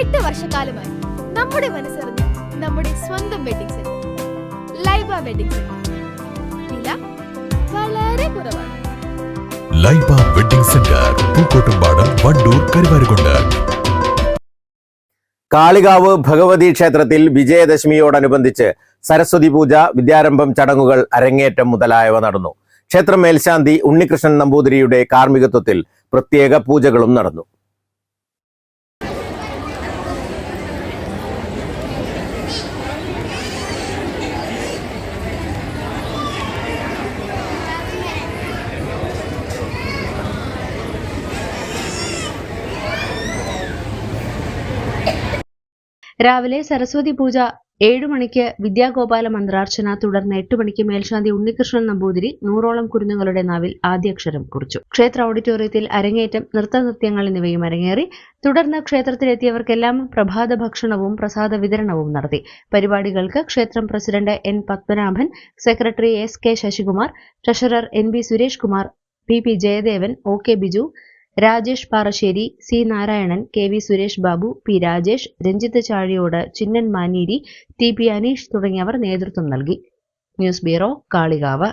എട്ട് വർഷക്കാലമായി നമ്മുടെ മനസ്സറിഞ്ഞ് നമ്മുടെ സ്വന്തം wedding centre Laiba wedding centre വില വളരെ കുറവാണ്. Laiba wedding centre Pookkottumpadam Wandoor Karuvarakundu. Kalikavu Bhagavathi ക്ഷേത്രത്തിൽ വിജയദശമിയോടനുബന്ധിച്ച് സരസ്വതി പൂജ വിദ്യാരംഭം ചടങ്ങുകൾ അരങ്ങേറ്റം മുതലായവ നടന്നു. ക്ഷേത്രം മേൽശാന്തി ഉണ്ണികൃഷ്ണൻ നമ്പൂതിരിയുടെ കാർമ്മികത്വത്തിൽ പ്രത്യേക പൂജകളും നടന്നു. രാവിലെ സരസ്വതി പൂജ ഏഴു മണിക്ക് വിദ്യാഗോപാല മന്ത്രാർച്ചന തുടർന്ന് എട്ട് മണിക്ക് മേൽശാന്തി ഉണ്ണികൃഷ്ണൻ നമ്പൂതിരി നൂറോളം കുരുന്നുകളുടെ നാവിൽ ആദ്യാക്ഷരം കുറിച്ചു. ക്ഷേത്ര ഓഡിറ്റോറിയത്തിൽ അരങ്ങേറ്റം നൃത്തനൃത്യങ്ങൾ എന്നിവയും അരങ്ങേറി. തുടർന്ന് ക്ഷേത്രത്തിലെത്തിയവർക്കെല്ലാം പ്രഭാത ഭക്ഷണവും പ്രസാദ വിതരണവും നടത്തി. പരിപാടികൾക്ക് ക്ഷേത്രം president N Padmanabhan secretary S K Sasikumar treasurer N B Suresh Kumar P P Jayadevan O K Biju Rajesh Parassery C Narayanan K V Suresh Babu P Rajesh Ranjith Chazhiyode Chinnan Maneeri T P Aneesh തുടങ്ങിയവർ നേതൃത്വം നൽകി. News bureau Kalikavu.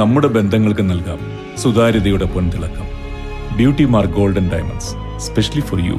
നമ്മുടെ ബന്ധങ്ങൾക്ക് നൽകാം സുതാര്യതയുടെ പൊൻതിളക്കം. Beauty mark golden diamonds specially for you.